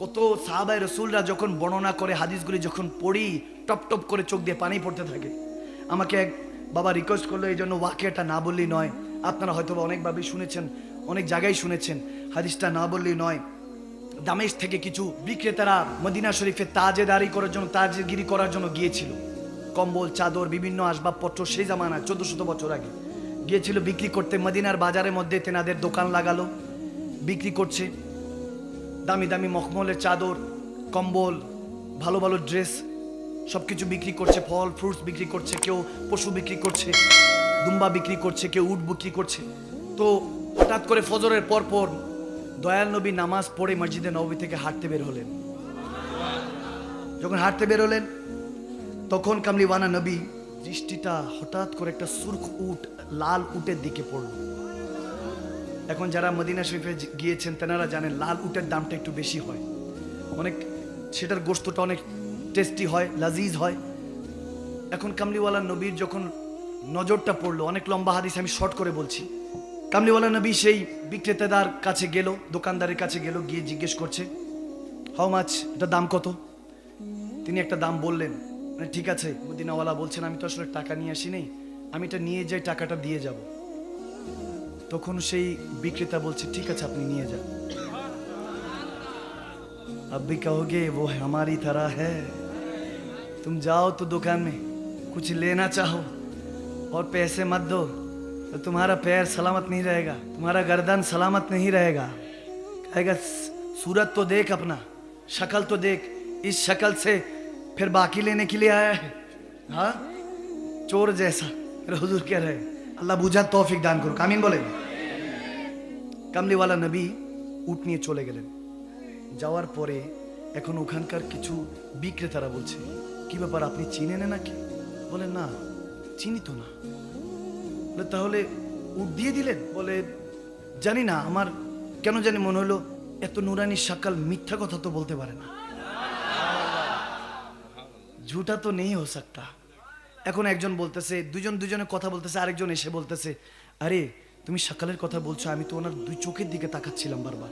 কত সাহাবাই রসুলরা যখন বর্ণনা করে, হাদিসগুলি যখন পড়ি, টপ টপ করে চোখ দিয়ে পানি পড়তে থাকে। আমাকে এক বাবা রিকোয়েস্ট করল, এই জন্য ওয়াকিয়াটা না বললেই নয়। আপনারা হয়তো অনেকভাবেই শুনেছেন, অনেক জায়গায় শুনেছেন, হাদিসটা না বললেই নয়। দামেশ থেকে কিছু বিক্রেতারা মদিনা শরীফে তাজেদারি করার জন্য, তাজগিরি করার জন্য গিয়েছিল। কম্বল, চাদর, বিভিন্ন আসবাবপত্র সেই জামানা চোদ্দ শত বছর আগে। গিয়েছিল বিক্রি করতে, মদিনার বাজারের মধ্যে তেনাদের দোকান লাগালো, বিক্রি করছে। দামি দামি মখমলের চাদর, কম্বল, ভালো ভালো ড্রেস সব কিছু বিক্রি করছে, ফল ফ্রুটস বিক্রি করছে, কেউ পশু বিক্রি করছে, দুম্বা বিক্রি করছে, কেউ উট বিক্রি করছে। তো হঠাৎ করে ফজরের পর পর দয়াল নবী নামাজ পড়ে মসজিদে নবী থেকে হাঁটতে বের হলেন। যখন হাঁটতে বের হলেন, তখন কামলিওয়ানা নবী দৃষ্টিটা হঠাৎ করে একটা সুরখ উট, লাল উটের দিকে পড়ল। এখন যারা মদিনা শরীফে গিয়েছেন, তেনারা জানেন লাল উটের দামটা একটু বেশি হয়। অনেক সেটার গোস্তটা অনেক টেস্টি হয়, লাজিজ হয়। এখন কামলিওয়ালা নবীর যখন নজরটা পড়ল, অনেক লম্বা হাদিস আমি শর্ট করে বলছি। কামলিওয়ালা নবী সেই বিক্রেতাদার কাছে গেল, দোকানদারের কাছে গেল, গিয়ে জিজ্ঞেস করছে হাউ মাছ এটা দাম কত? তিনি একটা দাম বললেন মানে ঠিক আছে। মদিনাওয়ালা বলছেন, আমি তো আসলে টাকা নিয়ে আসি নেই। আমি এটা নিয়ে যাই, টাকাটা দিয়ে যাব। তখন সেই বিক্রেতা বলছে ঠিক আছে আপনি নিয়ে যান अब भी कहोगे वो हमारी तरह है तुम जाओ तो दुकान में कुछ लेना चाहो और पैसे मत दो तो तुम्हारा पैर सलामत नहीं रहेगा तुम्हारा गर्दन सलामत नहीं रहेगा कहेगा सूरत तो देख अपना शक्ल तो देख इस शक्ल से फिर बाकी लेने के लिए आया है हाँ चोर जैसा मेरे हुजूर कह रहे আল্লাহ বুঝার তৌফিক দান করুক আমিন বলেন কামলিওয়ালা নবী উট নিয়ে চলে গেলেন। যাওয়ার পরে এখন ওখানকার কিছু বিক্রেতারা বলছে, কি ব্যাপার, আপনি চিনেন নাকি? বলে, না, চিনি তো না। বলে, তাহলে উট দিয়ে দিলেন? বলে, জানি না, আমার কেন জানি মনে হলো এত নুরানি সাকাল মিথ্যা কথা তো বলতে পারে না। ঝুটা তো নেই হো সকতা এখন একজন বলতেছে, দুজন দুজনে কথা বলতেছে, আরেকজন এসে বলতেছে, আরে তুমি সকালের কথা বলছো আমি তো ওনার দুই চোখের দিকে তাকাচ্ছিলাম বারবার।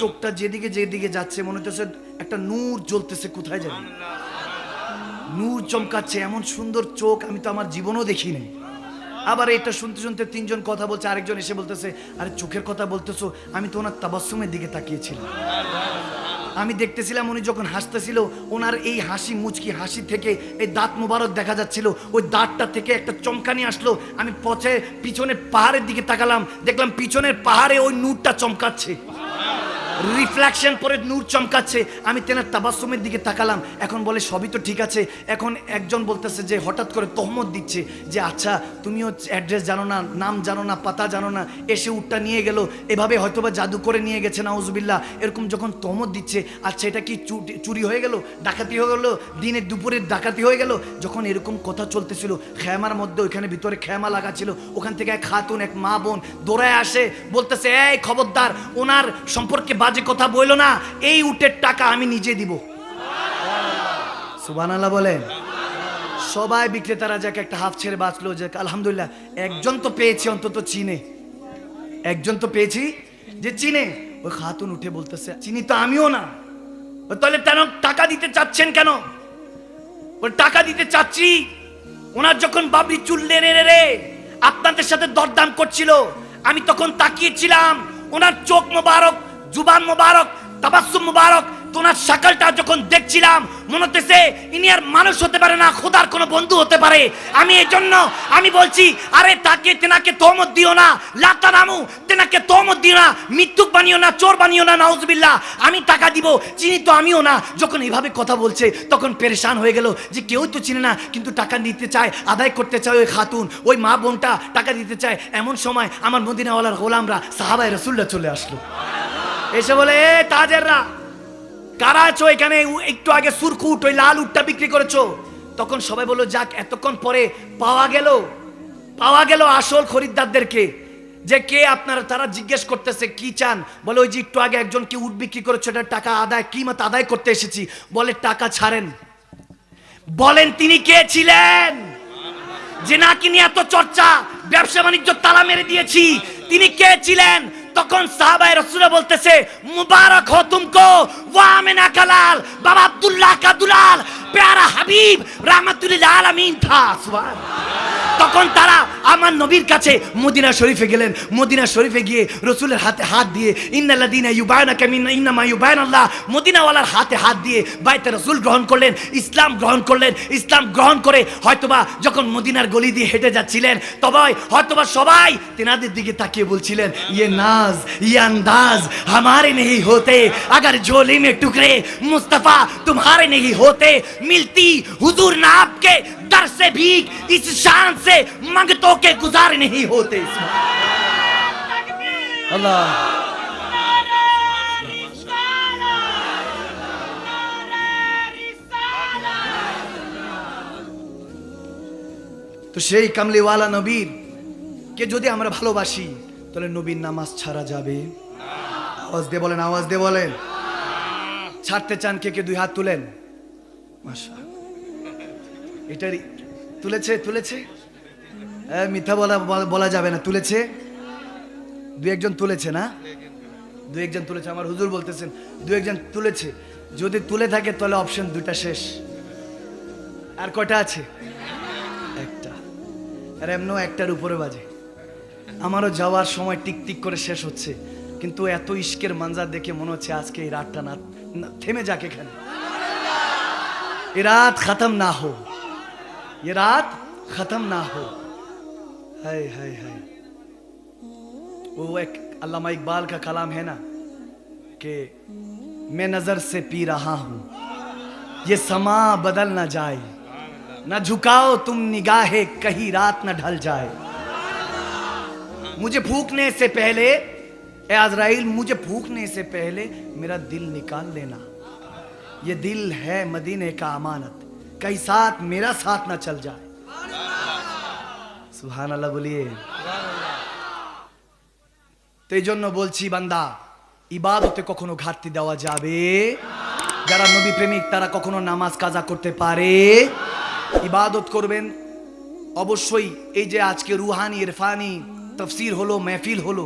চোখটা যেদিকে যেদিকে যাচ্ছে মনে হচ্ছে একটা নূর জ্বলতেছে কোথায় জানি? নূর চমকাচ্ছে এমন সুন্দর চোখ আমি তো আমার জীবনও দেখিনি আবার এটা শুনতে শুনতে তিনজন কথা বলছে আরেকজন এসে বলতেছে আরে চোখের কথা বলতেছো। আমি তো ওনার তাবাসুমের দিকে তাকিয়েছিলাম। আমি দেখতেছিলাম উনি যখন হাসতেছিল, ওনার এই হাসি মুচকি হাসি থেকে এই দাঁত মোবারক দেখা যাচ্ছিল, ওই দাঁতটা থেকে একটা চমকানি আসলো। আমি পথে পিছনের পাহাড়ের দিকে তাকালাম, দেখলাম পিছনের পাহাড়ে ওই নূরটা চমকাচ্ছে। রিফ্লেকশন পরে নূর চমকাচ্ছে, আমি তেনার তাবাসুমের দিকে তাকালাম, এখন বলে সবই তো ঠিক আছে, এখন একজন বলতেছে যে হঠাৎ করে তহমত দিচ্ছে যে আচ্ছা তুমিও অ্যাড্রেস জানো না, নাম জানো না, পাতা জানো না, এসে উটটা নিয়ে গেল, এভাবে হয়তোবা জাদু করে নিয়ে গেছে নাউজবিল্লা এরকম যখন তহমত দিচ্ছে আচ্ছা এটা কি চুরি- হয়ে গেল, ডাকাতি হয়ে গেল, দিনের দুপুরের ডাকাতি হয়ে গেল, যখন এরকম কথা চলতেছিল খেমার মধ্যে ওইখানে ভিতরে খেমা লাগা ছিল, ওখান থেকে এক খাতুন, এক মা বোন দৌড়ায় আসে, বলতেছে, এই খবরদার, ওনার সম্পর্কে বাজে কথা বইলো না, এই উটের টাকা আমি নিজে দিব। সুবান বলেন। সবাই বিক্রেতারা যাকে একটা হাফ ছেড়ে বাঁচলো যে আলহামদুলিল্লাহ, একজন তো পেয়েছি, অন্তত চিনে। একজন তো পেয়েছি যে চিনে। ওই খাতুন উঠে বলতেছে, চিনি তো আমিও না। তাহলে কেন টাকা দিতে চাচ্ছেন কেন? ওর টাকা দিতে চাচ্ছি। ওনার যখন বাবরি চুল রে রে রে, আপনাদের সাথে দরদাম করছিল, আমি তখন তাকিয়েছিলাম, ওনার চোখ মোবারক জুবান মোবারক তাবাসুম মোবারক, তোনার সাকালটা যখন দেখছিলাম, মনে হতেছে ইনি আর মানুষ হতে পারে না, খোদার কোনো বন্ধু হতে পারে। আমি এই জন্য আমি বলছি, আরে তাকে, তেনাকে তোমত দিও না, লাতা নামু, তেনাকে তোমত দিও না, মৃত্যুক বানিও না, চোর বানিও না, নাউজবিল্লাহ, আমি টাকা দিব, চিনি তো আমিও না। যখন এইভাবে কথা বলছে, তখন পেরেশান হয়ে গেল যে কেউ তো চিনে না, কিন্তু টাকা নিতে চায়, আদায় করতে চায় ওই খাতুন, ওই মা বোনটা টাকা দিতে চায়। এমন সময় আমার মদিনাওয়ালার গোলামরা সাহাবাই রসুল্লাহ চলে আসলো। এসে বলে, এ তাজেররা, কারা আছো এখানে? একটু আগে সুরকুট ওই লাল উটটা বিক্রি করেছ। তখন সবাই বলল, যাক, এতক্ষণ পরে পাওয়া গেল। পাওয়া গেল আসল খরিদ্দারদেরকে। যে কে আপনারা, তারা জিজ্ঞেস করতেছে, কি চান? বলে, ওই যে একটু আগে একজন কি উট বিক্রি করেছ এটার টাকা আদায় কি মত আদায় করতে এসেছি। বলে, টাকা ছাড়েন। বলেন, তিনি কে ছিলেন? যে নাকি নিয়ে এত চর্চা, ব্যবসা বাণিজ্য তালা মেরে দিয়েছি। তিনি কে ছিলেন? তখন সাহাবাই রসুলা বলতেছে, মুবারক হো তুমকো ওয়ামিনা কালাল, বাবা আব্দুল্লাহ কা দুলাল, প্যারা হাবিব রাহমাতুল্লাহ আলামিন থা। সুবহান তখন তারা আমার নবীর কাছে মদিনা শরীফে গেলেন মদিনা শরীফে গিয়ে রসুলের হাতে হাত দিয়ে ইন্নাল্লাদিনা ইউবায়নাকা মিন ইন্নামা ইউবায়নাল্লাহ মদিনাওয়ালার হাতে হাত দিয়ে বাইতে রসুল গ্রহণ করলেন ইসলাম গ্রহণ করলেন ইসলাম গ্রহণ করে হয়তোবা যখন মদিনার গলি দিয়ে হেঁটে যাচ্ছিলেন তবে হয়তোবা সবাই তেনাদের দিকে তাকিয়ে বলছিলেন ইয়ে নাজ ইয়ে अंदाज हमारे नहीं होते अगर झोली में टुकड़े मुस्तफा तुम्हारे नहीं होते मिलती हुजूर ना आपके दर से भी इस शान से मंगतों के गुजार नहीं होते अल्लाह তো সেই কামলিওয়ালা নবীর কে যদি আমরা ভালোবাসি তাহলে নবীর নামাজ ছাড়া যাবে আওয়াজ দিয়ে বলেন আওয়াজ দিয়ে বলেন ছাড়তে চান কে কে দুই হাত তুলেন মাশা এটারই তুলেছে তুলেছে? মিথ্যা বলা বলা যাবে না, তুলেছে? দু একজন তুলেছে না? দু একজন তুলেছে, আমার হুজুর বলতেছেন দু একজন তুলেছে। যদি তুলে থাকে, তাহলে অপশন দুটা শেষ। আর কটা আছে? একটা। আর এমনও একটার উপরে বাজে। আমারও যাওয়ার সময় টিকটিক করে শেষ হচ্ছে। কিন্তু এত ইস্কের মানজার দেখে মনে হচ্ছে আজকে এই রাতটা না থেমে যাক এখানে। এ রাত খাতাম না হোক। ये रात खत्म ना हो। हाय हाय हाय। वो एक अल्लामा इकबाल का कलाम है ना, कि मैं नज़र से पी रहा हूँ। ये समा बदल ना जाए। ना झुकाओ तुम निगाहे, कहीं रात न ढल जाए। मुझे फूकने से पहले, ए मुझे फूकने से पहले मेरा दिल निकाल लेना। ये दिल है मदीने का अमानत। कहीं साथ मेरा साथ ना चल जाए सुहान अल्लाह बोलिए তো এই জন্য বলছি বান্দা ইবাদতে কখনো ঘাটতি দেওয়া যাবে যারা নবী প্রেমিক তারা কখনো নামাজ কাজা করতে পারে ইবাদত করবেন অবশ্যই এই যে আজকে রুহানি ইরফানি তফসির হলো মেহফিল হলো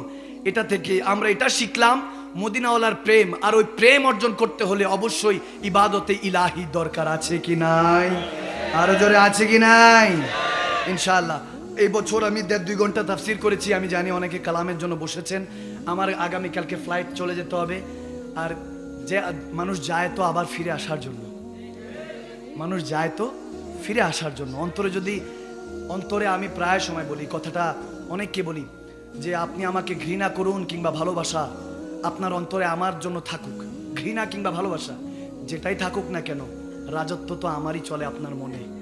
এটা থেকে আমরা এটা শিখলাম মদিনাওয়ালার প্রেম, আর ওই প্রেম অর্জন করতে হলে অবশ্যই ইবাদতে ইলাহি দরকার আছে কি নাই? আরও জোরে আছে কি নাই? ইনশাআল্লাহ। এই বছর আমি দেড় দুই ঘণ্টা তাফসির করেছি, আমি জানি অনেকে কালামের জন্য বসেছেন। আমার আগামীকালকে ফ্লাইট চলে যেতে হবে। আর যে মানুষ যায় তো আবার ফিরে আসার জন্য। মানুষ যায় তো ফিরে আসার জন্য। অন্তরে যদি, অন্তরে আমি প্রায় সময় বলি, কথাটা অনেককে বলি, যে আপনি আমাকে ঘৃণা করুন কিংবা ভালোবাসা আপনার অন্তরে আমার জন্য থাকুক, ঘৃণা কিংবা ভালোবাসা, যেটাই থাকুক না কেন, রাজত্ব তো আমারই চলে আপনার মনে।